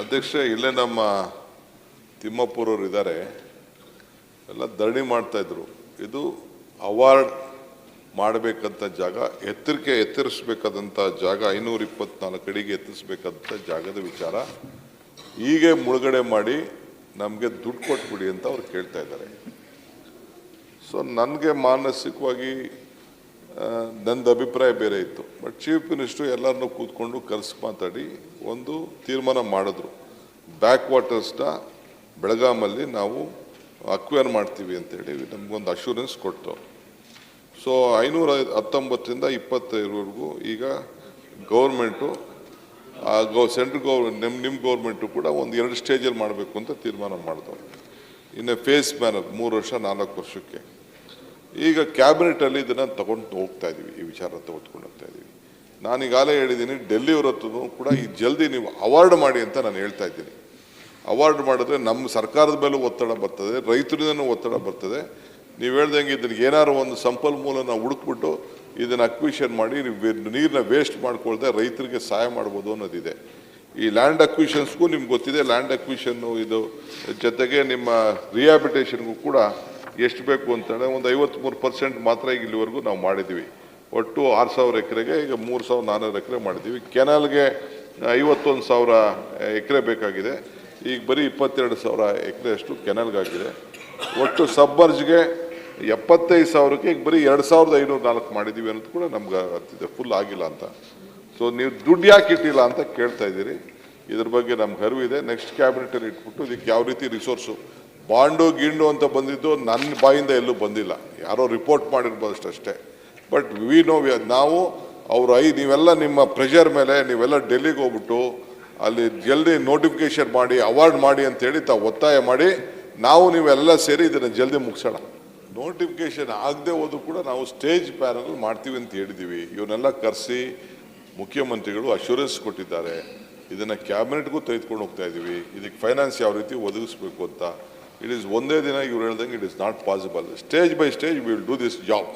ಅಧ್ಯಕ್ಷ, ಇಲ್ಲೇ ನಮ್ಮ ತಿಮ್ಮಪ್ಪರವ್ರು ಇದ್ದಾರೆ ಎಲ್ಲ ಧರಣಿ ಮಾಡ್ತಾಯಿದ್ರು ಇದು ಅವಾರ್ಡ್ ಮಾಡಬೇಕಂತ ಜಾಗ, ಎತ್ತರಿಕೆ ಎತ್ತರಿಸಬೇಕಾದಂಥ ಜಾಗ ಐನೂರ ಇಪ್ಪತ್ನಾಲ್ಕು ಅಡಿಗೆ ಎತ್ತರಿಸ್ಬೇಕಾದಂಥ ಜಾಗದ ವಿಚಾರ, ಹೀಗೆ ಮುಳುಗಡೆ ಮಾಡಿ ನಮಗೆ ದುಡ್ಡು ಕೊಟ್ಬಿಡಿ ಅಂತ ಅವ್ರು ಕೇಳ್ತಾ ಇದ್ದಾರೆ. ಸೊ ನನಗೆ ಮಾನಸಿಕವಾಗಿ ನಂದು ಅಭಿಪ್ರಾಯ ಬೇರೆ ಇತ್ತು. ಬಟ್ ಚೀಫ್ ಮಿನಿಸ್ಟ್ರು ಎಲ್ಲರನ್ನೂ ಕೂತ್ಕೊಂಡು ಕರೆಸಿ ಮಾತಾಡಿ, ಒಂದು ತೀರ್ಮಾನ ಮಾಡಿದ್ರು. ಬ್ಯಾಕ್ ವಾಟರ್ಸ್ನ ಬೆಳಗಾಮಲ್ಲಿ ನಾವು ಅಕ್ವೇರ್ ಮಾಡ್ತೀವಿ ಅಂತೇಳಿ ನಮಗೊಂದು ಅಶ್ಯೂರೆನ್ಸ್ ಕೊಟ್ಟು ಸೊ ಐನೂರ ಹತ್ತೊಂಬತ್ತರಿಂದ ಇಪ್ಪತ್ತೈದರವರೆಗೂ ಈಗ ಗೌರ್ಮೆಂಟು ಗೌ ಸೆಂಟ್ರಲ್ ಗೌರ್ ನಿಮ್ಮ ನಿಮ್ಮ ಗೌರ್ಮೆಂಟು ಕೂಡ ಒಂದು ಎರಡು ಸ್ಟೇಜಲ್ಲಿ ಮಾಡಬೇಕು ಅಂತ ತೀರ್ಮಾನ ಮಾಡಿದ್ರು. ಇನ್ನು ಫೇಸ್ ಮ್ಯಾನರ್ ಮೂರು ವರ್ಷ, ನಾಲ್ಕು ವರ್ಷಕ್ಕೆ. ಈಗ ಕ್ಯಾಬಿನೆಟಲ್ಲಿ ಇದನ್ನು ತಗೊಂಡು ಹೋಗ್ತಾ ಇದ್ದೀವಿ ಈ ವಿಚಾರ ತೆಗೆದುಕೊಂಡು ಹೋಗ್ತಾ ಇದ್ದೀವಿ ನಾನೀಗಾಗಲೇ ಹೇಳಿದ್ದೀನಿ, ಡೆಲ್ಲಿಯವ್ರ ಹತ್ರನೂ ಕೂಡ ಈ ಜಲ್ದಿ ನೀವು ಅವಾರ್ಡ್ ಮಾಡಿ ಅಂತ ನಾನು ಹೇಳ್ತಾ ಇದ್ದೀನಿ. ಅವಾರ್ಡ್ ಮಾಡಿದ್ರೆ ನಮ್ಮ ಸರ್ಕಾರದ ಮೇಲೂ ಒತ್ತಡ ಬರ್ತದೆ, ರೈತರಿಂದನೂ ಒತ್ತಡ ಬರ್ತದೆ. ನೀವು ಹೇಳ್ದಂಗೆ ಇದಕ್ಕೆ ಏನಾದ್ರು ಒಂದು ಸಂಪನ್ಮೂಲನ ಹುಡುಕ್ಬಿಟ್ಟು ಇದನ್ನು ಅಕ್ವಿಷನ್ ಮಾಡಿ ನೀರನ್ನ ವೇಸ್ಟ್ ಮಾಡ್ಕೊಳ್ದೆ ರೈತರಿಗೆ ಸಹಾಯ ಮಾಡ್ಬೋದು ಅನ್ನೋದಿದೆ. ಈ ಲ್ಯಾಂಡ್ ಅಕ್ವಿಷನ್ಸ್ಗೂ ನಿಮ್ಗೆ ಗೊತ್ತಿದೆ, ಲ್ಯಾಂಡ್ ಅಕ್ವಿಷನ್ನು ಇದು ಜೊತೆಗೆ ನಿಮ್ಮ ರಿಹ್ಯಾಬಿಟೇಷನ್ಗೂ ಕೂಡ ಎಷ್ಟು ಬೇಕು ಅಂತಂದರೆ ಒಂದು ಐವತ್ತ್ಮೂರು ಪರ್ಸೆಂಟ್ ಮಾತ್ರ ಈಗ ಇಲ್ಲಿವರೆಗೂ ನಾವು ಮಾಡಿದ್ದೀವಿ. ಒಟ್ಟು ಆರು ಸಾವಿರ ಎಕರೆಗೆ ಈಗ ಮೂರು ಸಾವಿರ ನಾನ್ನೂರು ಎಕರೆ ಮಾಡಿದ್ದೀವಿ. ಕೆನಾಲ್ಗೆ ಐವತ್ತೊಂದು ಸಾವಿರ ಎಕರೆ ಬೇಕಾಗಿದೆ. ಈಗ ಬರೀ ಇಪ್ಪತ್ತೆರಡು ಸಾವಿರ ಎಕರೆ ಅಷ್ಟು ಕೆನಲ್ಗಾಗಿದೆ. ಒಟ್ಟು ಸಬ್ಬರ್ಜ್ಗೆ ಎಪ್ಪತ್ತೈದು ಸಾವಿರಕ್ಕೆ ಈಗ ಬರೀ ಎರಡು ಸಾವಿರದ ಐನೂರು ನಾಲ್ಕು ಮಾಡಿದ್ದೀವಿ ಅನ್ನೋದು ಕೂಡ ನಮ್ಗೆ ಅರ್ತಿದೆ ಫುಲ್ ಆಗಿಲ್ಲ ಅಂತ. ಸೊ ನೀವು ದುಡ್ಡು ಯಾಕೆ ಇಟ್ಟಿಲ್ಲ ಅಂತ ಕೇಳ್ತಾ ಇದ್ದೀರಿ. ಇದ್ರ ಬಗ್ಗೆ ನಮ್ಗೆ ಅರಿವಿದೆ. ನೆಕ್ಸ್ಟ್ ಕ್ಯಾಬಿನೆಟಲ್ಲಿ ಇಟ್ಬಿಟ್ಟು ಇದಕ್ಕೆ ಯಾವ ರೀತಿ ರಿಸೋರ್ಸು ಬಾಂಡು ಗೀಂಡು ಅಂತ ಬಂದಿದ್ದು ನನ್ನ ಬಾಯಿಂದ ಎಲ್ಲೂ ಬಂದಿಲ್ಲ. ಯಾರೋ ರಿಪೋರ್ಟ್ ಮಾಡಿರ್ಬೋದಷ್ಟು ಅಷ್ಟೇ. ಬಟ್ ವಿ ನೋ ನಾವು, ಅವರು ಐ ನೀವೆಲ್ಲ ನಿಮ್ಮ ಪ್ರೆಷರ್ ಮೇಲೆ ನೀವೆಲ್ಲ ಡೆಲ್ಲಿಗೆ ಹೋಗ್ಬಿಟ್ಟು ಅಲ್ಲಿ ಜಲ್ದಿ ನೋಟಿಫಿಕೇಶನ್ ಮಾಡಿ ಅವಾರ್ಡ್ ಮಾಡಿ ಅಂತೇಳಿ ತಾವು ಒತ್ತಾಯ ಮಾಡಿ, ನಾವು ನೀವೆಲ್ಲ ಸೇರಿ ಇದನ್ನು ಜಲ್ದಿ ಮುಗಿಸೋಣ. ನೋಟಿಫಿಕೇಶನ್ ಆಗದೆ ಹೋದ್ರು ಕೂಡ ನಾವು ಸ್ಟೇಜ್ ಪ್ಯಾನಲ್ ಮಾಡ್ತೀವಿ ಅಂತ ಹೇಳಿದ್ದೀವಿ ಇವನ್ನೆಲ್ಲ ಕರೆಸಿ ಮುಖ್ಯಮಂತ್ರಿಗಳು ಅಶ್ಯೂರೆನ್ಸ್ ಕೊಟ್ಟಿದ್ದಾರೆ. ಇದನ್ನು ಕ್ಯಾಬಿನೆಟ್ಗೂ ತೆಗೆದುಕೊಂಡು ಹೋಗ್ತಾ ಇದ್ದೀವಿ ಇದಕ್ಕೆ ಫೈನಾನ್ಸ್ ಯಾವ ರೀತಿ ಒದಗಿಸ್ಬೇಕು ಅಂತ. ಇಟ್ ಇಸ್ ಒಂದೇ ದಿನ ಇವ್ರು ಹೇಳ್ದಂಗೆ it is not possible stage by stage will do this job